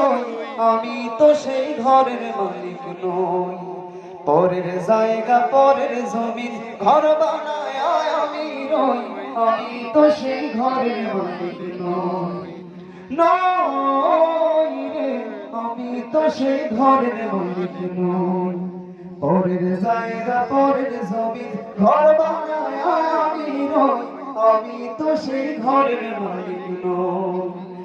রই আমি তো সেই ঘরের মালিক নই। পরের জায়গা, পরের জমিন, ঘর বানায় আমি রই। আমি তো সেই ঘরের মালিক নই। নই রে, আমি তো সেই ঘরের মালিক নই। পরের জায়গা, পরের জমিন, ঘর বানায় আমি রই। আমি তো সেই ঘরের মালিক নই।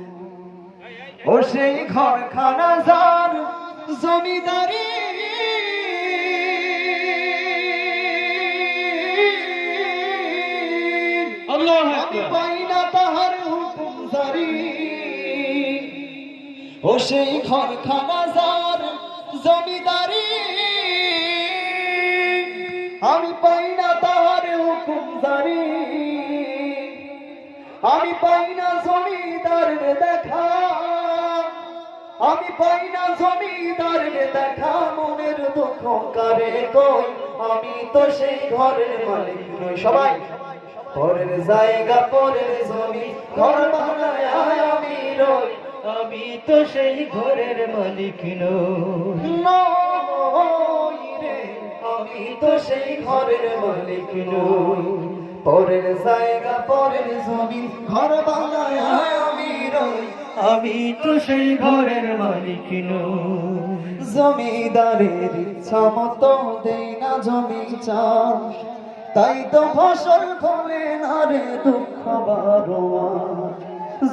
ও সেই ঘরখানা যার জমিদারি। আমি পাই না তাহার হুকুম জারি। ও সেই ঘরখানা যার জমিদারি। আমি পাই না তাহার হুকুম জারি। আমি পাই না জমিদারের দেখা। আমি পাই না জমিদারের দেখা মনের দুঃখ কারে কই? আমি তো সেই ঘরের মালিক নই। সবাই, পরের জায়গা, পরের জমি, ঘর বানায় আমি রই। আমি তো সেই ঘরের মালিক নই। রে, আমি তো সেই ঘরের মালিক নই। পরের জায়গা, পরের জমি, ঘর বানায় আমি তো সেই ঘরের মালিক জমিদারের ইচ্ছা মতো দেই না জমি চাষ তাই তো ফসল ফলে না রে দুঃখ বারো।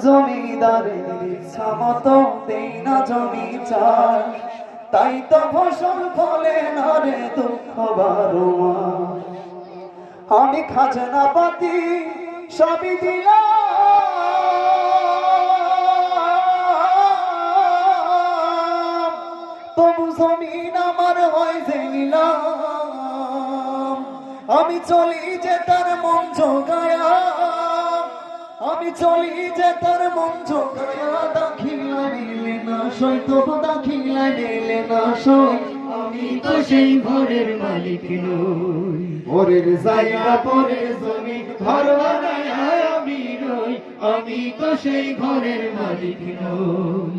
জমিদারের ইচ্ছা মতো দেই না জমি চাষ তাই তো ফসল ফলে না রে দুঃখ বারো। আমি খাজনা পাতি সবই দিলাম নিলাম আমি চলি যে তার মন জোগায়া, আমি চলি যে তার মন জোগায়া, দাখিলা নিলে না সই, তবু দাখিলা নিলে না সই। আমি তো সেই ঘরের মালিক নই। পরের জায়গা, পরের জমি, ঘর আমি নই। আমি তো সেই ঘরের মালিক নই।